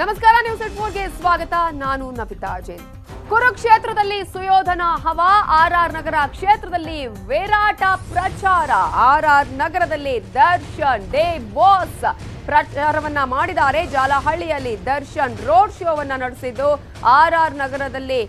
ನಮಸ್ಕಾರ ನ್ಯೂಸ್ಗೆ ಸ್ವಾಗತ. ನಾನು ನವಿತಾ ಜೈನ್. ಕುರುಕ್ಷೇತ್ರದಲ್ಲಿ ಸುಯೋಧನ ಹವಾ, ಆರ್ ಆರ್ ನಗರ ಕ್ಷೇತ್ರದಲ್ಲಿ ವಿರಾಟ ಪ್ರಚಾರ. ಆರ್ ಆರ್ ನಗರದಲ್ಲಿ ದರ್ಶನ್ ಡೇ, ಬಾಸ್. ಪ್ರಚಾರವನ್ನ ಮಾಡಿದ್ದಾರೆ. ಜಾಲಹಳ್ಳಿಯಲ್ಲಿ ದರ್ಶನ್ ರೋಡ್ ಶೋವನ್ನ ನಡೆಸಿದ್ದು. ಆರ್ ಆರ್ ನಗರದಲ್ಲಿ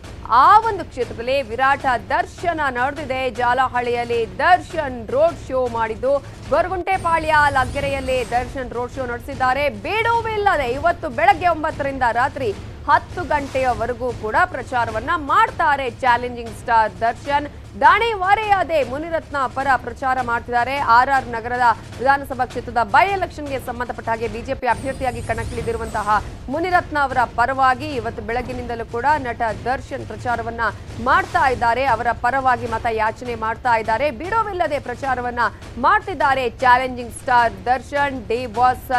ಆ ಒಂದು ಕ್ಷೇತ್ರದಲ್ಲಿ ವಿರಾಟ ದರ್ಶನ ನಡೆದಿದೆ. ಜಾಲಹಳ್ಳಿಯಲ್ಲಿ ದರ್ಶನ್ ರೋಡ್ ಶೋ ಮಾಡಿದ್ದು. ಗೊರಗುಂಟೆಪಾಳ್ಯ ಲಗ್ಗೆರೆಯಲ್ಲಿ ದರ್ಶನ್ ರೋಡ್ ಶೋ ನಡೆಸಿದ್ದಾರೆ. ಬೇಡುವಿಲ್ಲದೆ ಇವತ್ತು ಬೆಳಗ್ಗೆ ಒಂಬತ್ತರಿಂದ ರಾತ್ರಿ ಹತ್ತು ಗಂಟೆಯವರೆಗೂ ಕೂಡ ಪ್ರಚಾರವನ್ನ ಮಾಡ್ತಾರೆ ಚಾಲೆಂಜಿಂಗ್ ಸ್ಟಾರ್ ದರ್ಶನ್. ದಾಣಿ ವಾರೆಯಾದೆ ಮುನಿರತ್ನ ಪರ ಪ್ರಚಾರ ಮಾಡ್ತಿದ್ದಾರೆ. ಆರ್ ಆರ್ ನಗರದ ವಿಧಾನಸಭಾ ಕ್ಷೇತ್ರದ ಬೈ ಎಲೆಕ್ಷನ್ಗೆ ಸಂಬಂಧಪಟ್ಟ ಹಾಗೆ ಬಿಜೆಪಿ ಅಭ್ಯರ್ಥಿಯಾಗಿ ಕಣಕ್ಕಿಳಿದಿರುವಂತಹ ಮುನಿರತ್ನ ಅವರ ಪರವಾಗಿ ಇವತ್ತು ಬೆಳಗಿನಿಂದಲೂ ಕೂಡ ನಟ ದರ್ಶನ್ ಪ್ರಚಾರವನ್ನ ಮಾಡ್ತಾ ಇದ್ದಾರೆ. ಅವರ ಪರವಾಗಿ ಮತ ಯಾಚನೆ ಮಾಡ್ತಾ ಇದ್ದಾರೆ. ಬಿಡೋವಿಲ್ಲದೆ ಪ್ರಚಾರವನ್ನ ಮಾಡ್ತಿದ್ದಾರೆ challenging star Darshan, D boss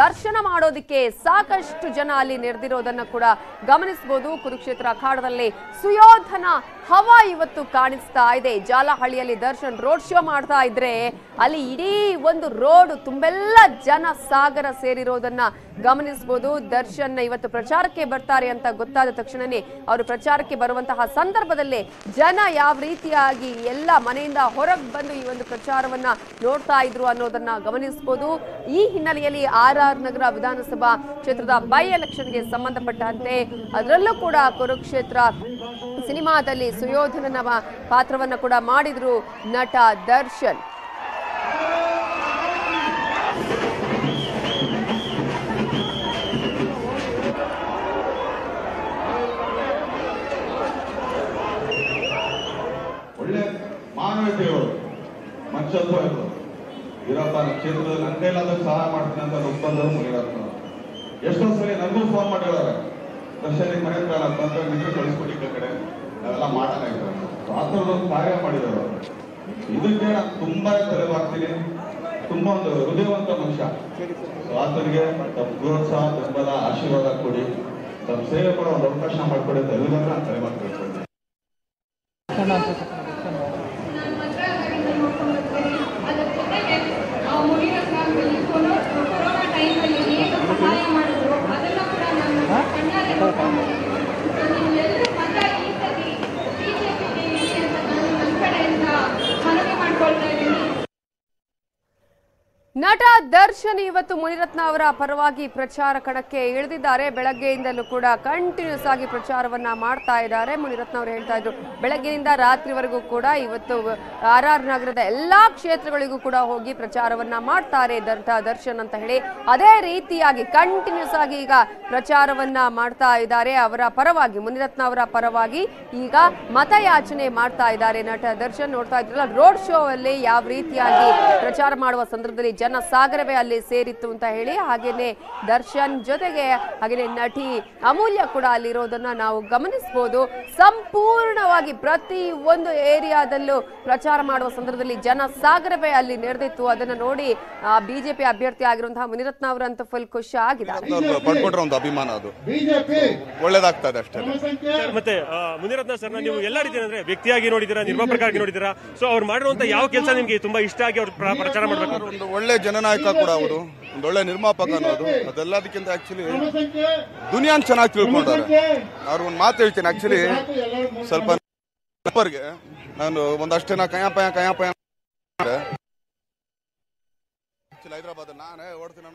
ದರ್ಶನ ಮಾಡೋದಕ್ಕೆ ಸಾಕಷ್ಟು ಜನ ಅಲ್ಲಿ ನೆರೆದಿರೋದನ್ನ ಕೂಡ ಗಮನಿಸಬಹುದು ಕುರುಕ್ಷೇತ್ರ ಅಖಾಡದಲ್ಲಿ ಸುಯೋಧನ ಹವಾ ಇವತ್ತು ಕಾಣಿಸ್ತಾ ಇದೆ. ಜಾಲಹಳ್ಳಿಯಲ್ಲಿ ದರ್ಶನ್ ರೋಡ್ ಶೋ ಮಾಡ್ತಾ ಇದ್ರೆ ಅಲ್ಲಿ ಇಡೀ ಒಂದು ರೋಡ್ ತುಂಬೆಲ್ಲ ಜನ ಸಾಗರ ಸೇರಿರೋದನ್ನ ಗಮನಿಸಬಹುದು. ದರ್ಶನ್ ಇವತ್ತು ಪ್ರಚಾರಕ್ಕೆ ಬರ್ತಾರೆ ಅಂತ ಗೊತ್ತಾದ ತಕ್ಷಣನೇ ಅವರು ಪ್ರಚಾರಕ್ಕೆ ಬರುವಂತಹ ಸಂದರ್ಭದಲ್ಲಿ ಜನ ಯಾವ ರೀತಿಯಾಗಿ ಎಲ್ಲ ಮನೆಯಿಂದ ಹೊರಗೆ ಬಂದು ಈ ಒಂದು ಪ್ರಚಾರವನ್ನ ನೋಡ್ತಾ ಇದ್ರು ಅನ್ನೋದನ್ನ ಗಮನಿಸಬಹುದು. ಈ ಹಿನ್ನೆಲೆಯಲ್ಲಿ ಆರ್ ಆರ್ ನಗರ ವಿಧಾನಸಭಾ ಕ್ಷೇತ್ರದ ಬೈ ಎಲೆಕ್ಷನ್ಗೆ ಸಂಬಂಧಪಟ್ಟಂತೆ ಅದರಲ್ಲೂ ಕೂಡ ಕುರುಕ್ಷೇತ್ರ ಸಿನಿಮಾದಲ್ಲಿ ಸುಯೋಧನನ ಪಾತ್ರವನ್ನ ಕೂಡ ಮಾಡಿದ್ರು ನಟ ದರ್ಶನ್. ಮನುಷ್ಯತ್ವ ಇದು ಇರಪ್ಪ ನನ್ನ ಕ್ಷೇತ್ರದಲ್ಲಿ ನನ್ನ ಕೈಲಾದ ಸಹಾಯ ಮಾಡ್ತೀನಿ ಅಂತ ಒಪ್ಪಂದರು ಮುಗಿರಪ್ಪ ಎಷ್ಟೋ ಸರಿ ನನಗೂ ಫೋನ್ ಮಾಡಿದ್ದಾರೆ. ದರ್ಶನಿಗೆ ಮನೆ ಬಂದ್ರೆ ನಿಮಗೆ ಕಳಿಸ್ಕೊಡಿ ಕಡೆ. ನಾವೆಲ್ಲ ಮಾಡೋಣ ಆ ಥರದೊಂದು ಕಾರ್ಯ ಮಾಡಿದ್ದಾರೆ ಇದಕ್ಕೆ ನಾನು ತುಂಬಾ ತಲೆವಾಗ್ತೀನಿ ತುಂಬಾ ಒಂದು ಹೃದಯವಂತ ಮನುಷ್ಯ. ಆತನಿಗೆ ತಮ್ಮ ಪ್ರೋತ್ಸಾಹ ಬೆಂಬಲ, ಆಶೀರ್ವಾದ ಕೊಡಿ. ತಮ್ಮ ಸೇವೆ ಕೂಡ ಒಂದು ಅವಕಾಶ ಮಾಡಿಕೊಡಿ ಅಂತ ಎಲ್ಲರೂ ನಾನು ತಲೆಬಾಗ್ ಕೇಳ್ಕೊಳ್ತೀನಿ ಕೊರೋನಾ ಟೈಮಲ್ಲಿ ಏನು ಸಹಾಯ ಮಾಡಿದ್ರು ಅದೆಲ್ಲ ಕೂಡ ನಾನು ಕಣ್ಣಾರೆ ನೋಡ್ಕೊಂಡು ಎಲ್ಲರೂ ಮತ ಈ ಸತಿ ಬಿಜೆಪಿಗೆ ಇಡಿ ಅಂತ ನಾನು ನನ್ನ ಕಡೆಯಿಂದ ಮನವಿ ಮಾಡ್ಕೊಳ್ತಾ ಇದ್ದೀನಿ ನಟ ದರ್ಶನ್ ಇವತ್ತು ಮುನಿರತ್ನ ಅವರ ಪರವಾಗಿ ಪ್ರಚಾರ ಕಣಕ್ಕೆ ಇಳಿದಿದ್ದಾರೆ. ಬೆಳಗ್ಗೆಯಿಂದಲೂ ಕೂಡ ಕಂಟಿನ್ಯೂಸ್ ಆಗಿ ಪ್ರಚಾರವನ್ನ ಮಾಡ್ತಾ ಇದ್ದಾರೆ. ಮುನಿರತ್ನ ಅವರು ಹೇಳ್ತಾ ಇದ್ರು, ಬೆಳಗ್ಗೆಯಿಂದ ರಾತ್ರಿವರೆಗೂ ಕೂಡ ಇವತ್ತು ಆರ್ ಆರ್ ನಗರದ ಎಲ್ಲಾ ಕ್ಷೇತ್ರಗಳಿಗೂ ಕೂಡ ಹೋಗಿ ಪ್ರಚಾರವನ್ನ ಮಾಡ್ತಾರೆ ದರ್ಶನ್ ಅಂತ ಹೇಳಿ. ಅದೇ ರೀತಿಯಾಗಿ ಕಂಟಿನ್ಯೂಸ್ ಆಗಿ ಈಗ ಪ್ರಚಾರವನ್ನ ಮಾಡ್ತಾ ಇದ್ದಾರೆ. ಅವರ ಪರವಾಗಿ, ಮುನಿರತ್ನ ಅವರ ಪರವಾಗಿ ಈಗ ಮತಯಾಚನೆ ಮಾಡ್ತಾ ಇದ್ದಾರೆ ನಟ ದರ್ಶನ್. ನೋಡ್ತಾ ಇದ್ರಲ್ಲ, ರೋಡ್ ಶೋ ಅಲ್ಲಿ ಯಾವ ರೀತಿಯಾಗಿ ಪ್ರಚಾರ ಮಾಡುವ ಸಂದರ್ಭದಲ್ಲಿ ಜನ ಸಾಗರವೇ ಅಲ್ಲಿ ಸೇರಿತ್ತು ಅಂತ ಹೇಳಿ ಹಾಗೇನೆ ದರ್ಶನ್ ಜೊತೆಗೆ ಹಾಗೇನೆ ನಟಿ ಅಮೂಲ್ಯ ಕೂಡ ಅಲ್ಲಿರೋದನ್ನ ನಾವು ಗಮನಿಸಬಹುದು ಸಂಪೂರ್ಣವಾಗಿ ಪ್ರತಿ ಒಂದು ಏರಿಯಾದಲ್ಲೂ ಪ್ರಚಾರ ಮಾಡುವ ಸಂದರ್ಭದಲ್ಲಿ ಜನ ಸಾಗರವೇ ಅಲ್ಲಿ ನೆರೆದಿತ್ತು. ಅದನ್ನ ನೋಡಿ ಬಿಜೆಪಿ ಅಭ್ಯರ್ಥಿ ಆಗಿರುವಂತಹ ಮುನಿರತ್ನ ಅವರಂತೂ ಫುಲ್ ಖುಷಿ ಆಗಿದ್ದಾರೆ. ಒಂದು ಅಭಿಮಾನ ಅದು. ಬಿಜೆಪಿ ಒಳ್ಳೇದಾಗ್ತದೆ ಅಷ್ಟೇ. ಮತ್ತೆ ಮುನಿರತ್ನ ಸರ್ ನೀವು ಎಲ್ಲ ರೀತಿ ಅಂದ್ರೆ ವ್ಯಕ್ತಿಯಾಗಿ ನೋಡಿದ್ದೀರಾ ನಿರ್ಮಾಪಕರಾಗಿ ನೋಡಿದಿರಾ ಸೊ ಅವ್ರು ಮಾಡಿರುವಂತ ಯಾವ ಕೆಲಸ ನಿಮ್ಗೆ ತುಂಬಾ ಇಷ್ಟ ಆಗಿ ಅವ್ರು ಪ್ರಚಾರ ಮಾಡಬೇಕು? ಒಂದು ಒಳ್ಳೆ ಜನನಾಯಕ ಕೂಡ ಅವರು ಒಂದೊಳ್ಳೆ ಒಳ್ಳೆ ನಿರ್ಮಾಪಕ ಅನ್ನೋದು ಅದೆಲ್ಲದಕ್ಕಿಂತ ಆಕ್ಚುಲಿ ದುನಿಯಾನ್ ಚೆನ್ನಾಗಿ ತಿಳ್ಕೊಂಡಾರೆ ಅವ್ರು ಒಂದು ಮಾತು ಹೇಳ್ತೀನಿ ಆಕ್ಚುಲಿ ಸ್ವಲ್ಪ ನಾನು ಒಂದಷ್ಟು ನಾ ಕಯ ಪಯ ಕಯ ಪಯ. ಹೈದರಾಬಾದ್ ನಾನೇ ಓಡ್ತೀನಿ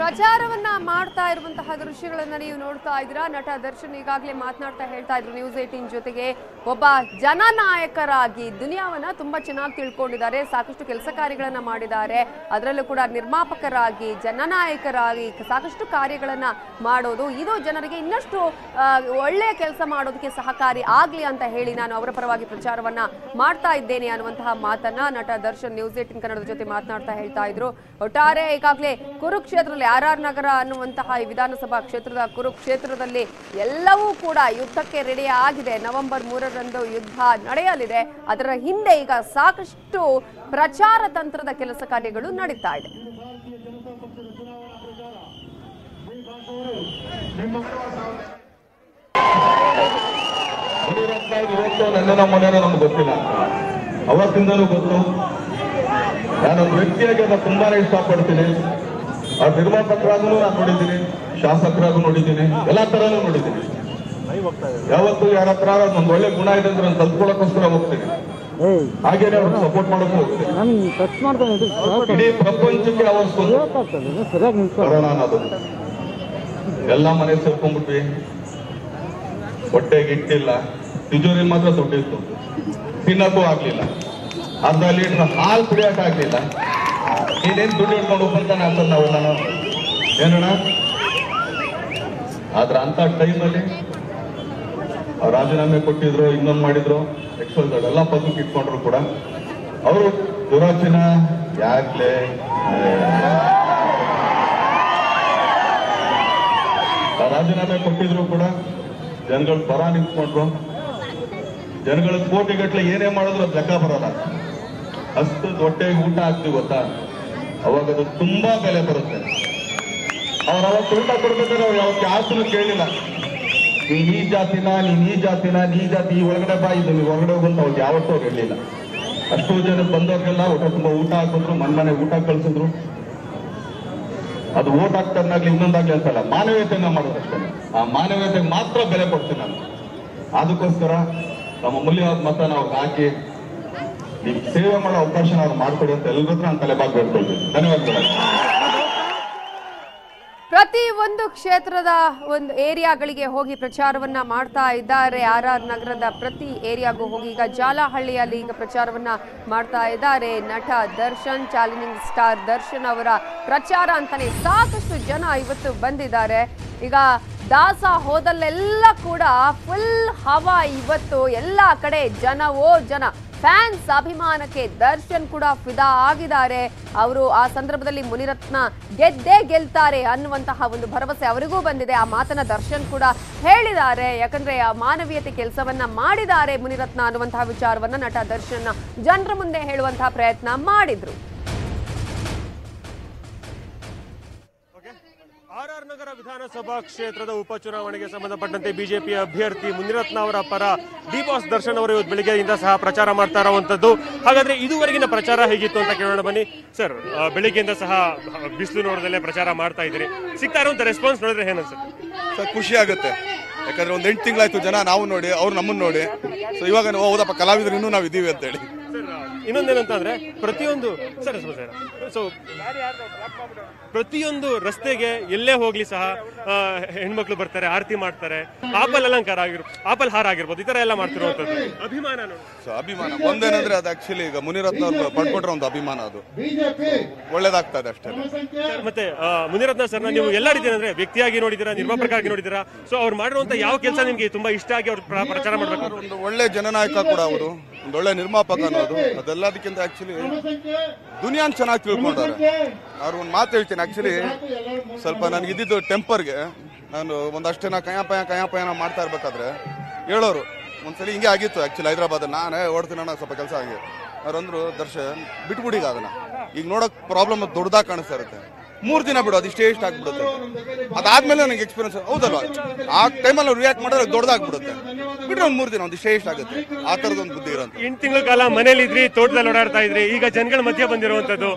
ಪ್ರಚಾರವನ್ನ ಮಾಡ್ತಾ ಇರುವಂತಹ ದೃಶ್ಯಗಳನ್ನ ನೀವು ನೋಡ್ತಾ ಇದ್ದೀರಾ? ನಟ ದರ್ಶನ್ ಈಗಾಗಲೇ ಮಾತನಾಡ್ತಾ ಹೇಳ್ತಾ ಇದ್ರು ನ್ಯೂಸ್ ಏಟೀನ್ ಜೊತೆಗೆ ಒಬ್ಬ ಜನನಾಯಕರಾಗಿ ದುನಿಯಾವನ್ನ ತುಂಬಾ ಚೆನ್ನಾಗಿ ತಿಳ್ಕೊಂಡಿದ್ದಾರೆ, ಸಾಕಷ್ಟು ಕೆಲಸ ಕಾರ್ಯಗಳನ್ನ ಮಾಡಿದ್ದಾರೆ. ಅದರಲ್ಲೂ ಕೂಡ ನಿರ್ಮಾಪಕರಾಗಿ, ಜನನಾಯಕರಾಗಿ ಸಾಕಷ್ಟು ಕಾರ್ಯಗಳನ್ನ ಮಾಡೋದು, ಇದು ಜನರಿಗೆ ಇನ್ನಷ್ಟು ಒಳ್ಳೆಯ ಕೆಲಸ ಮಾಡೋದಕ್ಕೆ ಸಹಕಾರಿ ಆಗ್ಲಿ ಅಂತ ಹೇಳಿ ನಾನು ಅವರ ಪರವಾಗಿ ಪ್ರಚಾರವನ್ನ ಮಾಡ್ತಾ ಇದ್ದೇನೆ ಅನ್ನುವಂತಹ ಮಾತನ್ನ ನಟ ದರ್ಶನ್ ನ್ಯೂಸ್ ಏಟಿನ್ ಕನ್ನಡದ ಜೊತೆ ಮಾತನಾಡ್ತಾ ಹೇಳ್ತಾ ಇದ್ರು. ಒಟ್ಟಾರೆ ಈಗಾಗಲೇ ಕುರುಕ್ಷೇತ್ರದಲ್ಲಿ ಆರ್ ಆರ್ ನಗರ ಅನ್ನುವಂತಹ ಈ ವಿಧಾನಸಭಾ ಕ್ಷೇತ್ರದ ಕುರುಕ್ಷೇತ್ರದಲ್ಲಿ ಎಲ್ಲವೂ ಕೂಡ ಯುದ್ಧಕ್ಕೆ ರೆಡಿ ಆಗಿದೆ. ನವೆಂಬರ್ ಮೂರರಂದು ಯುದ್ಧ ನಡೆಯಲಿದೆ. ಅದರ ಹಿಂದೆ ಈಗ ಸಾಕಷ್ಟು ಪ್ರಚಾರ ತಂತ್ರದ ಕೆಲಸ ಕಾರ್ಯಗಳು ನಡೀತಾ ಇದೆ. ಗೊತ್ತಿಲ್ಲ ಅವತ್ತಿಂದಲೂ ಗೊತ್ತು, ನಾನು ವ್ಯಕ್ತಿಯಾಗಿ ಅದನ್ನು ತುಂಬಾನೇ ಇಷ್ಟಪಡ್ತೀನಿ. ಆ ನಿರ್ಮಾಪಕರಾಗೂ ನಾನು ನೋಡಿದ್ದೀನಿ ಶಾಸಕರಾಗೂ ನೋಡಿದ್ದೀನಿ ಎಲ್ಲಾ ತರನೂ ನೋಡಿದ್ದೀನಿ. ಯಾವತ್ತು ಯಾರ ಹತ್ರ ಒಂದು ಒಳ್ಳೆ ಗುಣ ಇದೆ ಅಂದ್ರೆ ನಾನು ಹೋಗ್ತೀನಿ. ಹಾಗೇನೆ ಅವ್ರಿಗೆ ಸಪೋರ್ಟ್ ಮಾಡೋಕೆ ಹೋಗ್ತೀನಿ. ಇಡೀ ಪ್ರಪಂಚಕ್ಕೆ ಅನ್ನೋದು. ಎಲ್ಲ ಮನೆ ಸೇರ್ಕೊಂಡ್ಬಿಟ್ವಿ. ಹೊಟ್ಟೆಗೆ ಇಟ್ಟಿಲ್ಲ ತಿಜೋರಿ ಮಾತ್ರ ದುಡ್ಡಿತ್ತು ತಿನ್ನಕ್ಕೂ ಆಗ್ಲಿಲ್ಲ. ಅರ್ಧ ಲೀಟರ್ ಹಾಲು ಕುಡಿಯಕ್ ಆಗ್ಲಿಲ್ಲ. ನೀನೇನ್ ದುಡ್ಡು ಇಟ್ಕೊಂಡು ಹೋಗ್ತಾನೆ ಅಂತ ನಾನು. ಏನಣ್ಣ? ಆದ್ರೆ ಅಂತ ಟೈಮಲ್ಲಿ ರಾಜೀನಾಮೆ ಕೊಟ್ಟಿದ್ರು, ಇನ್ನೊಂದು ಮಾಡಿದ್ರು ಎಕ್ಸಲ್ ಎಲ್ಲ ಪದಕ್ಕೆ ಇಟ್ಕೊಂಡ್ರು ಕೂಡ. ಅವರು ದುರಾಚಿನ ಯಾಕ್ಲೆ? ರಾಜೀನಾಮೆ ಕೊಟ್ಟಿದ್ರು ಕೂಡ ಜನಗಳು ಪರ ನಿಂತ್ಕೊಂಡ್ರು. ಜನಗಳ ಕೋಟಿಗಟ್ಟಲೆ ಏನೇ ಮಾಡಿದ್ರು ಅದು ಲೆಕ್ಕ ಬರಲ್ಲ. ಅಷ್ಟು ದೊಡ್ಡ ಊಟ ಆಗ್ತೀವಿ ಗೊತ್ತಾ? ಅವಾಗ ಅದು ತುಂಬಾ ಬೆಲೆ ಬರುತ್ತೆ. ಅವ್ರು ಅವಾಗ ಊಟ ಕೊಡ್ಬೇಕಾದ್ರೆ ಅವ್ರು ಯಾವ ಯಾಸನು ಕೇಳಿಲ್ಲ. ನೀನ್ ಈ ಜಾತಿನ ನೀನ್ ಈ ಜಾತಿನ, ನೀ ಜಾತಿ, ಈ ಒಳಗಡೆ ಬಾ, ಇದು ನೀವು ಹೊರಗಡೆ ಹೋಗಂತ ಅವ್ರು ಯಾವತ್ತೂ ಅವ್ರು ಹೇಳಿಲ್ಲ. ಅಷ್ಟು ಜನ ಬಂದವ್ರಿಗೆಲ್ಲ ಹೊಟ್ಟೆ ತುಂಬಾ ಊಟ ಹಾಕಿದ್ರು ಮನ್ ಮನೆ ಊಟ ಕಳ್ಸಿದ್ರು. ಅದು ಓಟ್ ಹಾಕ್ತಾರಾಗ್ಲಿ ಇನ್ನೊಂದಾಗ್ಲಿ ಅಂತಲ್ಲ ಮಾನವೀಯತೆಯನ್ನ ಮಾಡೋದಷ್ಟೇ. ಆ ಮಾನವೀಯತೆಗೆ ಮಾತ್ರ ಬೆಲೆ ಕೊಡ್ತೀನಿ ನಾನು. ಅದಕ್ಕೋಸ್ಕರ ನಮ್ಮ ಮೂಲ್ಯವಾದ ಮತ ನಾವು ಹಾಕಿ ಈ ಸೇವೆ ಮಾಡೋ ಅವಕಾಶ ನಾವು ಮಾಡ್ಕೊಡಿ ಅಂತ ಎಲ್ಲರ ನಾನು ತಲೆಬಾಗಿ ಬೇಡ್ಕೊಳ್ತೀನಿ ಧನ್ಯವಾದಗಳು. ಪ್ರತಿ ಒಂದು ಕ್ಷೇತ್ರದ ಒಂದು ಏರಿಯಾಗಳಿಗೆ ಹೋಗಿ ಪ್ರಚಾರವನ್ನ ಮಾಡ್ತಾ ಇದ್ದಾರೆ. ಆರ್ ಆರ್ ನಗರದ ಪ್ರತಿ ಏರಿಯಾಗೂ ಹೋಗಿ ಈಗ ಜಾಲಹಳ್ಳಿಯಲ್ಲಿ ಈಗ ಪ್ರಚಾರವನ್ನ ಮಾಡ್ತಾ ಇದ್ದಾರೆ. ನಟ ದರ್ಶನ್, ಚಾಲೆಂಜಿಂಗ್ ಸ್ಟಾರ್ ದರ್ಶನ್ ಅವರ ಪ್ರಚಾರ ಅಂತಾನೆ ಸಾಕಷ್ಟು ಜನ ಇವತ್ತು ಬಂದಿದ್ದಾರೆ. ಈಗ ದಾಸ ಹೋದಲ್ಲೆಲ್ಲ ಕೂಡ ಫುಲ್ ಹವಾ ಇವತ್ತು. ಎಲ್ಲ ಕಡೆ ಜನವೋ ಜನ ಫ್ಯಾನ್ಸ್ ಅಭಿಮಾನಕ್ಕೆ ದರ್ಶನ್ ಕೂಡ ಫಿದಾ ಆಗಿದ್ದಾರೆ. ಅವರು ಆ ಸಂದರ್ಭದಲ್ಲಿ ಮುನಿರತ್ನ ಗೆದ್ದೇ ಗೆಲ್ತಾರೆ ಅನ್ನುವಂತಹ ಒಂದು ಭರವಸೆ ಅವರಿಗೂ ಬಂದಿದೆ. ಆ ಮಾತನ್ನ ದರ್ಶನ್ ಕೂಡ ಹೇಳಿದ್ದಾರೆ. ಯಾಕಂದ್ರೆ ಆ ಮಾನವೀಯತೆ ಕೆಲಸವನ್ನ ಮಾಡಿದ್ದಾರೆ ಮುನಿರತ್ನ ಅನ್ನುವಂತಹ ವಿಚಾರವನ್ನ ನಟ ದರ್ಶನ್ ಜನರ ಮುಂದೆ ಹೇಳುವಂತಹ ಪ್ರಯತ್ನ ಮಾಡಿದ್ರು. ಆರ್ ಆರ್ ನಗರ ವಿಧಾನಸಭಾ ಕ್ಷೇತ್ರದ ಉಪಚುನಾವಣೆಗೆ ಸಂಬಂಧಪಟ್ಟಂತೆ ಬಿಜೆಪಿ ಅಭ್ಯರ್ಥಿ ಮುನಿರತ್ನ ಅವರ ಪರ ಡಿ ದರ್ಶನ್ ಅವರು ಇವತ್ತು ಬೆಳಿಗ್ಗೆಯಿಂದ ಸಹ ಪ್ರಚಾರ ಮಾಡ್ತಾ ಇರುವಂತದ್ದು. ಹಾಗಾದ್ರೆ ಇದುವರೆಗಿನ ಪ್ರಚಾರ ಹೇಗಿತ್ತು ಅಂತ ಕೇಳೋಣ ಬನ್ನಿ. ಸರ್ ಬೆಳಿಗ್ಗೆಯಿಂದ ಸಹ ಬಿಸಿಲು ನೋಡದಲ್ಲೇ ಪ್ರಚಾರ ಮಾಡ್ತಾ ಇದ್ದೀರಿ. ಸಿಗ್ತಾ ಇರುವಂತ ರೆಸ್ಪಾನ್ಸ್ ನೋಡಿದ್ರೆ ಏನನ್ಸುತ್ತೆ? ಸರ್, ಖುಷಿ ಆಗುತ್ತೆ. ಯಾಕಂದ್ರೆ ಒಂದು ಎಂಟು ತಿಂಗಳಾಯ್ತು ಜನ ನಾವು ನೋಡಿ, ಅವ್ರು ನಮ್ಮನ್ನ ನೋಡಿ. ಸೊ ಇವಾಗ ಹೌದಪ್ಪ ಕಲಾವಿದ್ರು ಇನ್ನೂ ನಾವು ಇದೀವಿ ಅಂತೇಳಿ. ಸರ್ ಇನ್ನೊಂದೇನಂತಂದ್ರೆ ಪ್ರತಿಯೊಂದು ಸರ್ ಸರ್ ಸೊ ಪ್ರತಿಯೊಂದು ರಸ್ತೆಗೆ ಎಲ್ಲೇ ಹೋಗ್ಲಿ ಸಹ ಹೆಣ್ಮಕ್ಳು ಬರ್ತಾರೆ ಆರತಿ ಮಾಡ್ತಾರೆ. ಆಪಲ್ ಅಲಂಕಾರ ಆಗಿರ್ ಆಪಲ್ ಹಾರ ಆಗಿರ್ಬೋದು ಈ ತರ ಎಲ್ಲ ಮಾಡ್ತಿರುವಂತದ್ದು ಅಭಿಮಾನ ಸೊ ಅಭಿಮಾನ. ಒಂದೇನಂದ್ರೆ ಅದು ಆಕ್ಚುಲಿ ಈಗ ಮುನಿರತ್ನ ಅವ್ರು ಪಡ್ಕೊಟ್ರೆ ಒಂದು ಅಭಿಮಾನ ಅದು. ಒಳ್ಳೇದಾಗ್ತದೆ ಅಷ್ಟೇ. ಮತ್ತೆ ಮುನಿರತ್ನ ಸರ್ನ ನೀವು ಎಲ್ಲ ರೀತಿ ಅಂದ್ರೆ ವ್ಯಕ್ತಿಯಾಗಿ ನೋಡಿದ್ದೀರಾ ನಿರ್ಮಾಪಕರಾಗಿ ನೋಡಿದ್ದೀರಾ? ಸೊ ಅವ್ರು ಮಾಡಿರುವಂತ ಯಾವ ಕೆಲಸ ನಿಮ್ಗೆ ತುಂಬಾ ಇಷ್ಟ ಆಗಿ ಅವ್ರು ಪ್ರ- ಪ್ರಚಾರ ಮಾಡ್ಬೇಕು ಒಂದು ಒಳ್ಳೆ ಜನನಾಯಕ ಕೂಡ ಅವರು. ಒಂದು ಒಳ್ಳೆ ನಿರ್ಮಾಪಕ ಅನ್ನೋದು ಅದೆಲ್ಲದಕ್ಕಿಂತ ಆಕ್ಚುಲಿ ದುನಿಯಾನ್ ಚೆನ್ನಾಗಿ ತಿಳ್ಕೊಂಡವ್ರೆ. ಅವ್ರು ಒಂದು ಮಾತು ಹೇಳ್ತೀನಿ ಆಕ್ಚುಲಿ ಸ್ವಲ್ಪ ನನಗೆ ಇದ್ದಿದ್ದು ಟೆಂಪರ್ಗೆ ನಾನು ಒಂದಷ್ಟು ಜನ ಕಯಾಪಯ ಕಯಾಪಯನ ಮಾಡ್ತಾ ಇರ್ಬೇಕಾದ್ರೆ ಹೇಳೋರು. ಒಂದ್ಸಲಿ ಹಿಂಗೆ ಆಗಿತ್ತು ಆ್ಯಕ್ಚುಲಿ ಹೈದರಾಬಾದ್ ನಾನೇ ಓಡ್ತೀನಣ್ಣ ಸ್ವಲ್ಪ ಕೆಲಸ ಆಗಿ ಅವ್ರಂದ್ರು ದರ್ಶನ್ ಬಿಟ್ಬಿಡೀಗ ಅದನ್ನ. ಈಗ ನೋಡೋಕೆ ಪ್ರಾಬ್ಲಮ್ ದೊಡ್ಡದಾಗಿ ಕಾಣಿಸ್ತಾ ಇರುತ್ತೆ. ಮೂರು ದಿನ ಬಿಡು ಅದು ಇಷ್ಟೇ ಇಷ್ಟ ಆಗ್ಬಿಡುತ್ತೆ. ಅದಾದ್ಮೇಲೆ ನನಗೆ ಎಕ್ಸ್ಪೀರಿಯನ್ಸ್ ಹೌದಲ್ವಾ? ಆ ಟೈಮಲ್ಲಿ ರಿಯಾಕ್ಟ್ ಮಾಡಿದ್ರೆ ದೊಡ್ಡದಾಗ್ಬಿಡುತ್ತೆ. ಬಿಟ್ರೆ ಒಂದು ಮೂರು ದಿನ ಒಂದು ಶ್ರೇಷ್ಠ ಆಗುತ್ತೆ. ಆ ಥರದ್ದು ಒಂದು ಬುದ್ಧಿ ಇರೋಂಥ ಎಂಟು ತಿಂಗಳ ಕಾಲ ಮನೇಲಿ ಇದ್ರಿ ತೋಟದಲ್ಲಿ ಓಡಾಡ್ತಾ ಇದ್ರಿ ಈಗ ಜನಗಳ ಮಧ್ಯೆ ಬಂದಿರುವಂತದ್ದು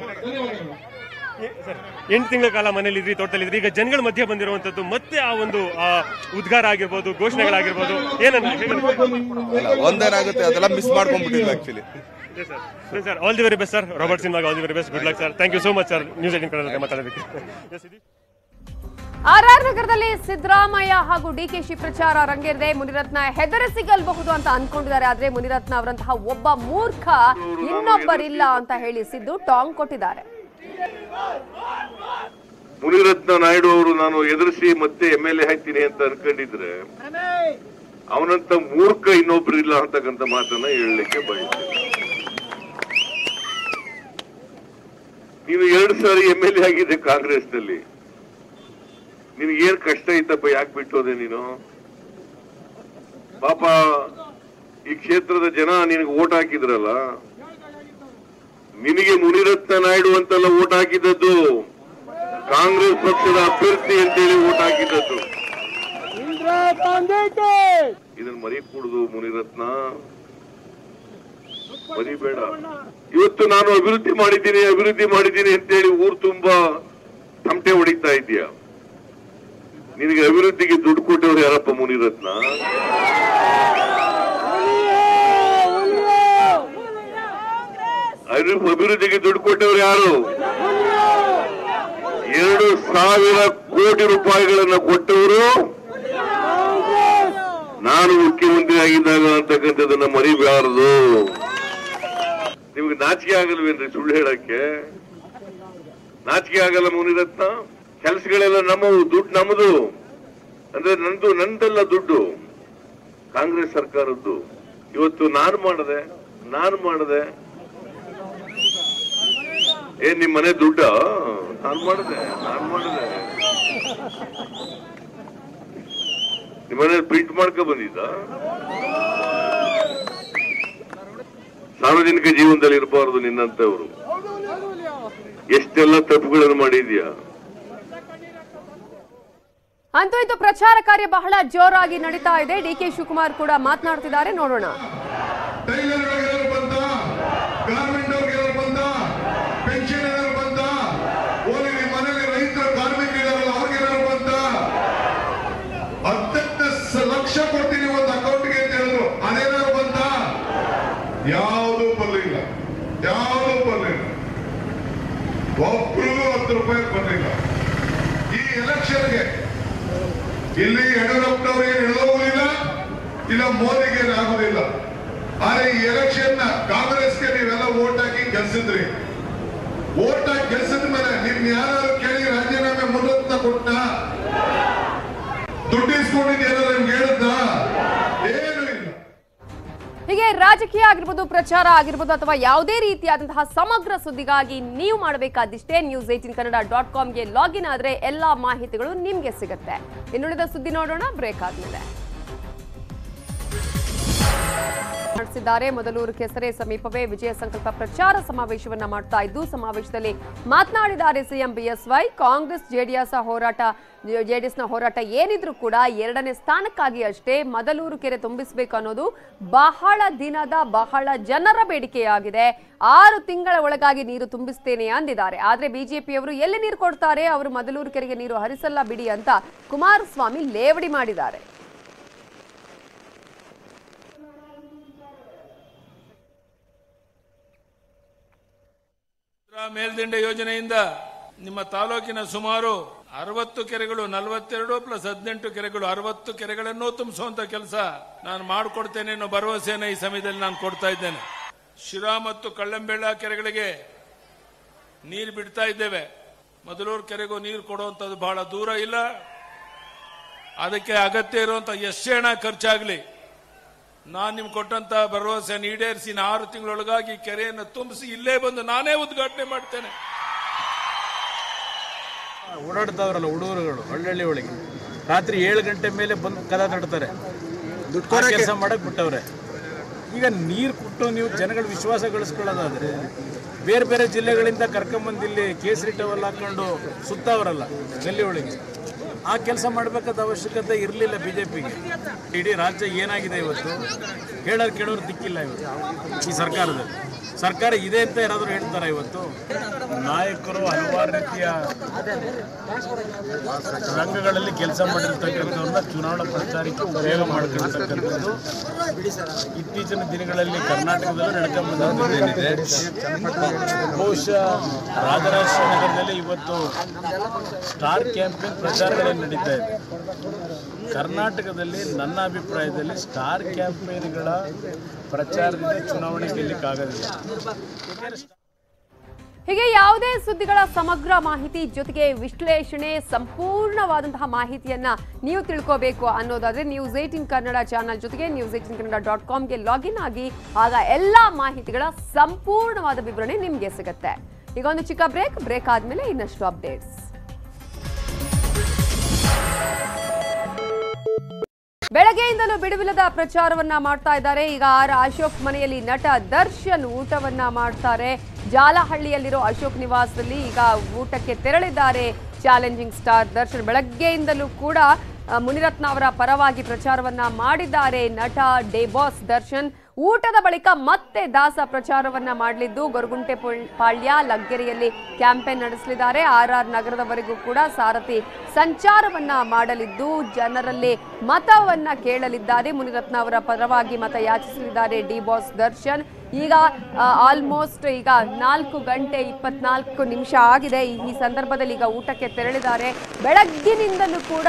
ಎಂಟು ತಿಂಗಳ ಕಾಲ ಮನೇಲಿ ಇದ್ರಿ ತೋಟದಲ್ಲಿ ಇದ್ರಿ ಈಗ ಜನಗಳ ಮಧ್ಯೆ ಬಂದಿರುವಂತದ್ದು ಮತ್ತೆ ಆ ಒಂದು ಉದ್ಗಾರ ಆಗಿರ್ಬೋದು ಘೋಷಣೆಗಳಾಗಿರ್ಬೋದು ಏನನ್ನ ಒಂದೇನಾಗುತ್ತೆ ಅದೆಲ್ಲ miss ಮಾಡ್ಕೊಂಡ್ಬಿಟ್ಟಿಲ್ಲ actually sir all the very best sir Robert ಸಿನಿಮಾಗೆ all the very best good luck sir thank you so much sir news eighteen Kannada ಮಾತಾಡೋದಕ್ಕೆ. Yes, ಇದು- ಆರ್ ಆರ್ ನಗರದಲ್ಲಿ ಸಿದ್ದರಾಮಯ್ಯ ಹಾಗೂ ಡಿಕೆಶಿ ಪ್ರಚಾರ ರಂಗೇರಿದೆ. ಮುನಿರತ್ನ ಹೆದರಿಸಿ ಸಿಗಲ್ಬಹುದು ಅಂತ ಅನ್ಕೊಂಡಿದ್ದಾರೆ. ಆದ್ರೆ ಮುನಿರತ್ನ ಅವರಂತಹ ಒಬ್ಬ ಮೂರ್ಖ ಇನ್ನೊಬ್ಬರಿಲ್ಲ ಅಂತ ಹೇಳಿ ಸಿದ್ದು ಟಾಂಗ್ ಕೊಟ್ಟಿದ್ದಾರೆ. ಮುನಿರತ್ನ ನಾಯ್ಡು ಅವರು ನಾನು ಎದುರಿಸಿ ಮತ್ತೆ ಎಂ ಎಲ್ ಎ ಹಾಕ್ತೀನಿ ಅಂತ ಅನ್ಕೊಂಡಿದ್ರೆ ಅವನಂತ ಮೂರ್ಖ ಇನ್ನೊಬ್ರು ಇಲ್ಲ ಅಂತಕ್ಕಂಥ ಮಾತನ್ನ ಹೇಳಲಿಕ್ಕೆ ಬಯಸ್ತೇನೆ. ನೀವು ಎರಡು ಸಾರಿ ಎಂ ಎಲ್ ಎ ಆಗಿದೆ ಕಾಂಗ್ರೆಸ್ ನಲ್ಲಿ ನಿನಗೆ ಏನ್ ಕಷ್ಟ ಇತ್ತಪ್ಪ ಯಾಕೆ ಬಿಟ್ಟೋದೆ ನೀನು? ಪಾಪ, ಈ ಕ್ಷೇತ್ರದ ಜನ ನಿನಗೆ ಓಟ್ ಹಾಕಿದ್ರಲ್ಲ? ನಿನಗೆ ಮುನಿರತ್ನ ನಾಯ್ಡು ಅಂತೆಲ್ಲ ಓಟ್ ಹಾಕಿದ್ದದ್ದು, ಕಾಂಗ್ರೆಸ್ ಪಕ್ಷದ ಅಭ್ಯರ್ಥಿ ಅಂತೇಳಿ ಓಟ್ ಹಾಕಿದ್ದದ್ದು. ಇದನ್ನ ಮರಿ ಕೂಡುದು ಮುನಿರತ್ನ? ಮರಿಬೇಡ ಇವತ್ತು ನಾನು ಅಭಿವೃದ್ಧಿ ಮಾಡಿದ್ದೀನಿ ಅಭಿವೃದ್ಧಿ ಮಾಡಿದ್ದೀನಿ ಅಂತೇಳಿ ಊರು ತುಂಬಾ ತಮಟೆ ಹೊಡಿತಾ ಇದೀಯ ನಿನಗೆ ಅಭಿವೃದ್ಧಿಗೆ ದುಡ್ಡು ಕೊಟ್ಟವ್ರು ಯಾರಪ್ಪ ಮುನಿರತ್ನ? ಅಭಿ- ಅಭಿವೃದ್ಧಿಗೆ ದುಡ್ಡು ಕೊಟ್ಟವ್ರು ಯಾರು? ಎರಡು ಸಾವಿರ ಕೋಟಿ ರೂಪಾಯಿಗಳನ್ನ ಕೊಟ್ಟವರು ನಾನು ಮುಖ್ಯಮಂತ್ರಿ ಆಗಿದ್ದಾಗ ಅಂತಕ್ಕಂಥದ್ದನ್ನ ಮರಿಬಾರದು. ನಿಮ್ಗೆ ನಾಚಿಕೆ ಆಗಲ್ವೇನ್ರಿ ಸುಳ್ಳು ಹೇಳಕ್ಕೆ? ನಾಚಿಕೆ ಆಗಲ್ಲ ಮುನಿರತ್ನ? ಕೆಲಸಗಳೆಲ್ಲ ನಮ್ಮವು, ದುಡ್ಡು ನಮ್ಮದು. ಅಂದ್ರೆ ನಂದು, ನಂದೆಲ್ಲ ದುಡ್ಡು. ಕಾಂಗ್ರೆಸ್ ಸರ್ಕಾರದ್ದು. ಇವತ್ತು ನಾನು ಮಾಡಿದೆ ನಾನು ಮಾಡಿದೆ. ಏನ್ ನಿಮ್ ಮನೆ ದುಡ್ಡ? ನಾನು ಮಾಡಿದೆ ನಾನು ಮಾಡಿದೆ. ನಿಮ್ ಮನೆ ಪ್ರಿಂಟ್ ಮಾಡ್ಕೊ ಬಂದಿದ್ದ? ಸಾರ್ವಜನಿಕ ಜೀವನದಲ್ಲಿ ಇರಬಾರದು ನಿನ್ನಂತವ್ರು. ಎಷ್ಟೆಲ್ಲ ತಪ್ಪುಗಳನ್ನು ಮಾಡಿದ್ಯಾ ಅಂತೂ ಇಂತೂ ಪ್ರಚಾರ ಕಾರ್ಯ ಬಹಳ ಜೋರಾಗಿ ನಡೀತಾ ಇದೆ. ಡಿ ಕೆ ಶಿವಕುಮಾರ್ ಕೂಡ ಮಾತನಾಡ್ತಿದ್ದಾರೆ. ನೋಡೋಣ. ಲಕ್ಷ ಕೊಡ್ತೀನಿ ಒಂದು ಅಂತ ಹೇಳಿದ್ರು. ಬರಲಿಲ್ಲ. ಯಾವುದು ಬರಲಿಲ್ಲ. ಒಬ್ರಿಗೂ ಹತ್ತು ರೂಪಾಯಿ ಬರಲಿಲ್ಲ. ಈ ಎಲೆಕ್ಷನ್ಗೆ ಇಲ್ಲಿ ಯಡಿಯೂರಪ್ಪನವರು ಏನು ಹಿಡಿದೋಗುದಿಲ್ಲ ಇಲ್ಲ ಮೋದಿಗೆ ಏನು ಆಗುದಿಲ್ಲ. ಆದ್ರೆ ಈ ಎಲೆಕ್ಷನ್ ಕಾಂಗ್ರೆಸ್ಗೆ ನೀವೆಲ್ಲ ಓಟ್ ಹಾಕಿ ಗೆಲ್ಸಿದ್ರಿ. ಓಟ್ ಹಾಕಿ ಗೆಲ್ಸಿದ ಮೇಲೆ ನಿಮ್ ಯಾರು ಕೇಳಿ ರಾಜೀನಾಮೆ ಮುನ್ನ ಕೊಟ್ಟ ದುಡ್ಡಿಸ್ಕೊಂಡಿದ್ದೇನೋ ನಿಮ್ಗೆ ಹೇಳುತ್ತಾ ಹೀಗೆ ರಾಜಕೀಯ ಆಗಿರ್ಬೋದು, ಪ್ರಚಾರ ಆಗಿರ್ಬೋದು ಅಥವಾ ಯಾವುದೇ ರೀತಿಯಾದಂತಹ ಸಮಗ್ರ ಸುದ್ದಿಗಾಗಿ ನೀವು ಮಾಡಬೇಕಾದಿಷ್ಟೇ ನ್ಯೂಸ್ ಏಟಿನ್ ಕನ್ನಡ ಡಾಟ್ ಕಾಮ್ಗೆ ಲಾಗಿನ್ ಆದರೆ ಎಲ್ಲಾ ಮಾಹಿತಿಗಳು ನಿಮಗೆ ಸಿಗುತ್ತೆ. ಇನ್ನುಳಿದ ಸುದ್ದಿ ನೋಡೋಣ ಬ್ರೇಕ್ ಆದ್ಮೇಲೆ. ನಡೆಸಿದ್ದಾರೆ. ಮೊದಲೂರು ಕೆಸರೆ ಸಮೀಪವೇ ವಿಜಯ ಸಂಕಲ್ಪ ಪ್ರಚಾರ ಸಮಾವೇಶವನ್ನ ಮಾಡ್ತಾ ಇದ್ದು, ಸಮಾವೇಶದಲ್ಲಿ ಮಾತನಾಡಿದ್ದಾರೆ ಸಿಎಂ ಬಿಎಸ್ವೈ ಕಾಂಗ್ರೆಸ್, ಜೆಡಿಎಸ್ ಹೋರಾಟ ಜೆಡಿಎಸ್ನ ಹೋರಾಟ ಏನಿದ್ರು ಕೂಡ ಎರಡನೇ ಸ್ಥಾನಕ್ಕಾಗಿ ಅಷ್ಟೇ ಮೊದಲೂರು ಕೆರೆ ತುಂಬಿಸಬೇಕು ಅನ್ನೋದು ಬಹಳ ದಿನದ, ಬಹಳ ಜನರ ಬೇಡಿಕೆಯಾಗಿದೆ. ಆರು ತಿಂಗಳ ಒಳಗಾಗಿ ನೀರು ತುಂಬಿಸ್ತೇನೆ ಅಂದಿದ್ದಾರೆ. ಆದ್ರೆ ಬಿಜೆಪಿಯವರು ಎಲ್ಲಿ ನೀರು ಕೊಡ್ತಾರೆ? ಅವರು ಮೊದಲೂರು ಕೆರೆಗೆ ನೀರು ಹರಿಸಲ್ಲ ಬಿಡಿ ಅಂತ ಕುಮಾರಸ್ವಾಮಿ ಲೇವಡಿ ಮಾಡಿದ್ದಾರೆ. ಮೇಲ್ದಂಡೆ ಯೋಜನೆಯಿಂದ ನಿಮ್ಮ ತಾಲೂಕಿನ ಸುಮಾರು ಅರವತ್ತು ಕೆರೆಗಳು, ನಲವತ್ತೆರಡು ಪ್ಲಸ್ ಹದಿನೆಂಟು ಕೆರೆಗಳು, ಅರವತ್ತು ಕೆರೆಗಳನ್ನು ತುಂಬಿಸುವಂತ ಕೆಲಸ ನಾನು ಮಾಡಿಕೊಡ್ತೇನೆ ಅನ್ನೋ ಭರವಸೆಯನ್ನು ಈ ಸಮಯದಲ್ಲಿ ನಾನು ಕೊಡ್ತಾ ಇದ್ದೇನೆ. ಶಿರಾ ಮತ್ತು ಕಳ್ಳಂಬೆಳ್ಳ ಕೆರೆಗಳಿಗೆ ನೀರು ಬಿಡ್ತಾ ಇದ್ದೇವೆ. ಮೊದಲೂರು ಕೆರೆಗೂ ನೀರು ಕೊಡುವಂಥದ್ದು ಬಹಳ ದೂರ ಇಲ್ಲ. ಅದಕ್ಕೆ ಅಗತ್ಯ ಇರುವಂತಹ ಎಷ್ಟೇ ಹಣ ಖರ್ಚಾಗಲಿ ನಾನು ನಿಮ್ಗೆ ಕೊಟ್ಟಂತ ಭರವಸೆಯನ್ನು ಈಡೇರಿಸಿ ಆರು ತಿಂಗಳೊಳಗಾಗಿ ಕೆರೆಯನ್ನು ತುಂಬಿಸಿ ಇಲ್ಲೇ ಬಂದು ನಾನೇ ಉದ್ಘಾಟನೆ ಮಾಡ್ತೇನೆ. ಓಡಾಡ್ತಾವ್ರಲ್ಲ ಹುಡುಗರುಗಳು ಹಳ್ಳಿ ಒಳಗೆ. ರಾತ್ರಿ ಏಳು ಗಂಟೆ ಮೇಲೆ ಬಂದು ಕದ ತಡ್ತಾರೆ. ಕೆಲಸ ಮಾಡಕ್ ಬಿಟ್ಟವ್ರೆ. ಈಗ ನೀರು ಕೊಟ್ಟು ನೀವು ಜನಗಳ ವಿಶ್ವಾಸ ಗಳಿಸ್ಕೊಳ್ಳೋದಾದ್ರೆ ಬೇರೆ ಬೇರೆ ಜಿಲ್ಲೆಗಳಿಂದ ಕರ್ಕೊಂಬಂದು ಇಲ್ಲಿ ಕೇಸರಿ ಟವಲ್ ಹಾಕೊಂಡು ಸುತ್ತವರಲ್ಲ ನಲ್ಲಿ ಒಳಗೆ. ಆ ಕೆಲಸ ಮಾಡಬೇಕಾದ ಅವಶ್ಯಕತೆ ಇರಲಿಲ್ಲ ಬಿಜೆಪಿಗೆ. ಇಡೀ ರಾಜ್ಯ ಏನಾಗಿದೆ ಇವತ್ತು? ಹೇಳೋರು ಕೇಳೋರು ದಿಕ್ಕಿಲ್ಲ ಇವತ್ತು ಈ ಸರ್ಕಾರದಲ್ಲಿ. ಸರ್ಕಾರ ಇದೆ ಅಂತ ಯಾರಾದರೂ ಹೇಳ್ತಾರೆ ಇವತ್ತು? ನಾಯಕರು ಹಲವಾರು ರೀತಿಯ ರಂಗಗಳಲ್ಲಿ ಕೆಲಸ ಮಾಡಿರ್ತಕ್ಕಂಥವ್ರನ್ನ ಚುನಾವಣಾ ಪ್ರಚಾರಕ್ಕೆ ಉಪಯೋಗ ಮಾಡ್ಕೊಳ್ತಕ್ಕಂಥದ್ದು ಇತ್ತೀಚಿನ ದಿನಗಳಲ್ಲಿ ಕರ್ನಾಟಕದಲ್ಲಿ ನಡ್ಕೊಂಡ್ಬಂದಿದೆ ಬಹುಶಃ ರಾಜರಾಜೇಶ್ವರ ನಗರದಲ್ಲಿ ಇವತ್ತು ಸ್ಟಾರ್ ಕ್ಯಾಂಪೇನ್ ಪ್ರಚಾರಗಳೇ ನಡೀತಾ ಇದೆ. ಕರ್ನಾಟಕದಲ್ಲಿ ನನ್ನ ಅಭಿಪ್ರಾಯದಲ್ಲಿ ಸ್ಟಾರ್ ಕ್ಯಾಂಪೇನ್ಗಳ ಪ್ರಚಾರದಿಂದ ಚುನಾವಣೆ ಗೆಲ್ಲಕ್ಕಾಗೋದಿಲ್ಲ. ಹೀಗೆ ಯಾವುದೇ ಸುದ್ದಿಗಳ ಸಮಗ್ರ ಮಾಹಿತಿ ಜೊತೆಗೆ ವಿಶ್ಲೇಷಣೆ ಸಂಪೂರ್ಣವಾದಂತಹ ಮಾಹಿತಿಯನ್ನ ನೀವು ತಿಳ್ಕೋಬೇಕು ಅನ್ನೋದಾದ್ರೆ ನ್ಯೂಸ್ ಏಟಿನ್ ಕನ್ನಡ ಚಾನಲ್ ಜೊತೆಗೆ ನ್ಯೂಸ್ ಏಟಿನ್ ಕನ್ನಡ ಡಾಟ್ ಕಾಮ್ಗೆ ಲಾಗಿನ್ ಆಗಿ ಆಗ ಎಲ್ಲ ಮಾಹಿತಿಗಳ ಸಂಪೂರ್ಣವಾದ ವಿವರಣೆ ನಿಮಗೆ ಸಿಗುತ್ತೆ. ಈಗ ಒಂದು ಚಿಕ್ಕ ಬ್ರೇಕ್ ಬ್ರೇಕ್ ಆದ್ಮೇಲೆ ಇನ್ನಷ್ಟು ಅಪ್ಡೇಟ್ಸ್ ಬೆಳಗ್ಗೆಯಿಂದಲೂ ಬಿಡುವಿಲ್ಲದ ಪ್ರಚಾರವನ್ನ ಮಾಡ್ತಾ ಇದ್ದಾರೆ. ಈಗ ಆರ್ ಅಶೋಕ್ ಮನೆಯಲ್ಲಿ ನಟ ದರ್ಶನ್ ಊಟವನ್ನ ಮಾಡ್ತಾರೆ. ಜಾಲಹಳ್ಳಿಯಲ್ಲಿರೋ ಅಶೋಕ್ ನಿವಾಸದಲ್ಲಿ ಈಗ ಊಟಕ್ಕೆ ತೆರಳಿದ್ದಾರೆ ಚಾಲೆಂಜಿಂಗ್ ಸ್ಟಾರ್ ದರ್ಶನ್. ಬೆಳಗ್ಗೆಯಿಂದಲೂ ಕೂಡ ಮುನಿರತ್ನ ಅವರ ಪರವಾಗಿ ಪ್ರಚಾರವನ್ನ ಮಾಡಿದ್ದಾರೆ ನಟ ಡೇಬಾಸ್ ದರ್ಶನ್. ಊಟದ ಬಳಿಕ ಮತ್ತೆ ದಾಸ ಪ್ರಚಾರವನ್ನ ಮಾಡಲಿದ್ದು ಗೊರಗುಂಟೆ ಪುಳ್- ಪಾಳ್ಯ ಲಗ್ಗೆರೆಯಲ್ಲಿ ಕ್ಯಾಂಪೇನ್ ನಡೆಸಲಿದ್ದಾರೆ. ಆರ್ ಆರ್ ನಗರದವರೆಗೂ ಕೂಡ ಸಾರಥಿ ಸಂಚಾರವನ್ನ ಮಾಡಲಿದ್ದು ಜನರಲ್ಲಿ ಮತವನ್ನ ಕೇಳಲಿದ್ದಾರೆ. ಮುನಿರತ್ನ ಅವರ ಪರವಾಗಿ ಮತ ಯಾಚಿಸಲಿದ್ದಾರೆ ಡಿ ಬಾಸ್ ದರ್ಶನ್. ಈಗ ಆಲ್ಮೋಸ್ಟ್ ಈಗ ನಾಲ್ಕು ಗಂಟೆ ಇಪ್ಪತ್ನಾಲ್ಕು ನಿಮಿಷ ಆಗಿದೆ. ಈ- ಸಂದರ್ಭದಲ್ಲಿ ಈಗ ಊಟಕ್ಕೆ ತೆರಳಿದ್ದಾರೆ. ಬೆಳಗ್ಗಿನಿಂದಲೂ ಕೂಡ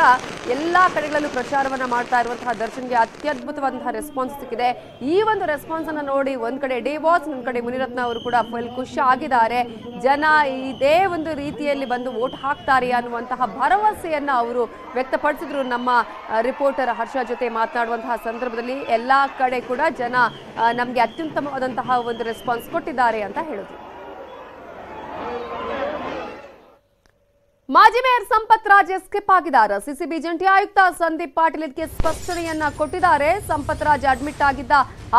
ಎಲ್ಲ ಕಡೆಗಳಲ್ಲೂ ಪ್ರಚಾರವನ್ನು ಮಾಡ್ತಾ ಇರುವಂತಹ ದರ್ಶನ್ಗೆ ಅತ್ಯದ್ಭುತವಾದಂತಹ ರೆಸ್ಪಾನ್ಸ್ ಸಿಕ್ಕಿದೆ. ಈ ಒಂದು ರೆಸ್ಪಾನ್ಸ್ ಅನ್ನು ನೋಡಿ ಒಂದ್ ಕಡೆ ಡೇ ಬಾಸ್ ಒಂದು ಕಡೆ ಮುನಿರತ್ನ ಅವರು ಕೂಡ ಫುಲ್ ಖುಷಿ ಆಗಿದ್ದಾರೆ. ಜನ ಇದೇ ಒಂದು ರೀತಿಯಲ್ಲಿ ಬಂದು ವೋಟ್ ಹಾಕ್ತಾರೆ ಅನ್ನುವಂತಹ ಭರವಸೆಯನ್ನ ಅವರು ವ್ಯಕ್ತಪಡಿಸಿದ್ರು ನಮ್ಮ ರಿಪೋರ್ಟರ್ ಹರ್ಷ ಜೊತೆ ಮಾತನಾಡುವಂತಹ ಸಂದರ್ಭದಲ್ಲಿ. ಎಲ್ಲಾ ಕಡೆ ಕೂಡ ಜನ ನಮ್ಗೆ ನಮ್ಗೆ ಅತ್ಯುತ್ತಮವಾದಂತಹ ಒಂದು ರೆಸ್ಪಾನ್ಸ್ ಕೊಟ್ಟಿದ್ದಾರೆ ಅಂತ ಹೇಳಿದ್ರು ಮಾಜಿ ಮೇಯರ್ ಸಂಪತ್ ರಾಜ್ ಸ್ಕಿಪ್ ಆಗಿದ್ದಾರೆ. ಸಿಸಿಬಿ ಜಂಟಿ ಆಯುಕ್ತ ಸಂದೀಪ್ ಪಾಟೀಲ್ ಇದಕ್ಕೆ ಸ್ಪಷ್ಟನೆಯನ್ನ ಕೊಟ್ಟಿದ್ದಾರೆ. ಸಂಪತ್ ರಾಜ್ ಅಡ್ಮಿಟ್ ಆಗಿದ್ದ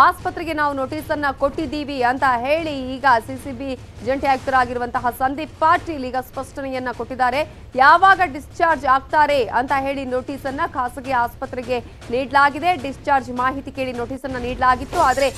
ಆಸ್ಪತ್ರೆಗೆ ನಾವು ನೋಟಿಸ್ ಅನ್ನ ಕೊಟ್ಟಿದ್ದೀವಿ ಅಂತ ಹೇಳಿ ಈಗ ಸಿಸಿಬಿ ಜಂಟಿ ಆಯುಕ್ತರಾಗಿರುವಂತಹ ಸಂದೀಪ್ ಪಾಟೀಲ್ ಈಗ ಸ್ಪಷ್ಟನೆಯನ್ನ ಕೊಟ್ಟಿದ್ದಾರೆ. ಯಾವಾಗ ಡಿಸ್ಚಾರ್ಜ್ ಆಗ್ತಾರೆ ಅಂತ ಹೇಳಿ ನೋಟಿಸ್ ಅನ್ನ ಖಾಸಗಿ ಆಸ್ಪತ್ರೆಗೆ ನೀಡಲಾಗಿದೆ. ಡಿಸ್ಚಾರ್ಜ್ ಮಾಹಿತಿ ಕೇಳಿ ನೋಟಿಸ್ ಅನ್ನ ನೀಡಲಾಗಿತ್ತು. ಆದ್ರೆ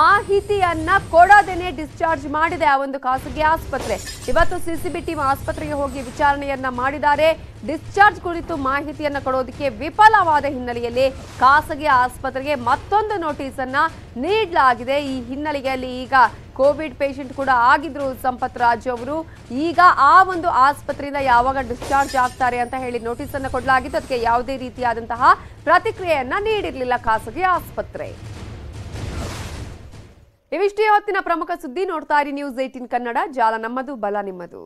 ಮಾಹಿತಿಯನ್ನ ಕೊಡದೇನೆ ಡಿಸ್ಚಾರ್ಜ್ ಮಾಡಿದೆ ಆ ಒಂದು ಖಾಸಗಿ ಆಸ್ಪತ್ರೆ. ಇವತ್ತು ಸಿಸಿಬಿ ಟೀಮ್ ಆಸ್ಪತ್ರೆಗೆ ಹೋಗಿ ವಿಚಾರಣೆಯನ್ನ ಮಾಡಿದ್ದಾರೆ. ಡಿಸ್ಚಾರ್ಜ್ ಕುರಿತು ಮಾಹಿತಿಯನ್ನು ಕೊಡೋದಕ್ಕೆ ವಿಫಲವಾದ ಹಿನ್ನೆಲೆಯಲ್ಲಿ ಖಾಸಗಿ ಆಸ್ಪತ್ರೆಗೆ ಮತ್ತೊಂದು ನೋಟಿಸ್ ಅನ್ನ ನೀಡಲಾಗಿದೆ. ಈ ಹಿನ್ನೆಲೆಯಲ್ಲಿ ಈಗ ಕೋವಿಡ್ ಪೇಷಂಟ್ ಕೂಡ ಆಗಿದ್ರು ಸಂಪತ್ ರಾಜ್ ಅವರು. ಈಗ ಆ ಒಂದು ಆಸ್ಪತ್ರೆಯಿಂದ ಯಾವಾಗ ಡಿಸ್ಚಾರ್ಜ್ ಆಗ್ತಾರೆ ಅಂತ ಹೇಳಿ ನೋಟಿಸ್ ಅನ್ನು ಕೊಡಲಾಗಿತ್ತು ಅದಕ್ಕೆ ಯಾವುದೇ ರೀತಿಯಾದಂತಹ ಪ್ರತಿಕ್ರಿಯೆಯನ್ನ ನೀಡಿರಲಿಲ್ಲ ಖಾಸಗಿ ಆಸ್ಪತ್ರೆ. ಇವಿಷ್ಟೇ ಹೊತ್ತಿನ ಪ್ರಮುಖ ಸುದ್ದಿ ನೋಡ್ತಾ ಇರಿ. News eighteen Kannada. ಜಾಲ ನಮ್ಮದು, ಬಲ ನಿಮ್ಮದು.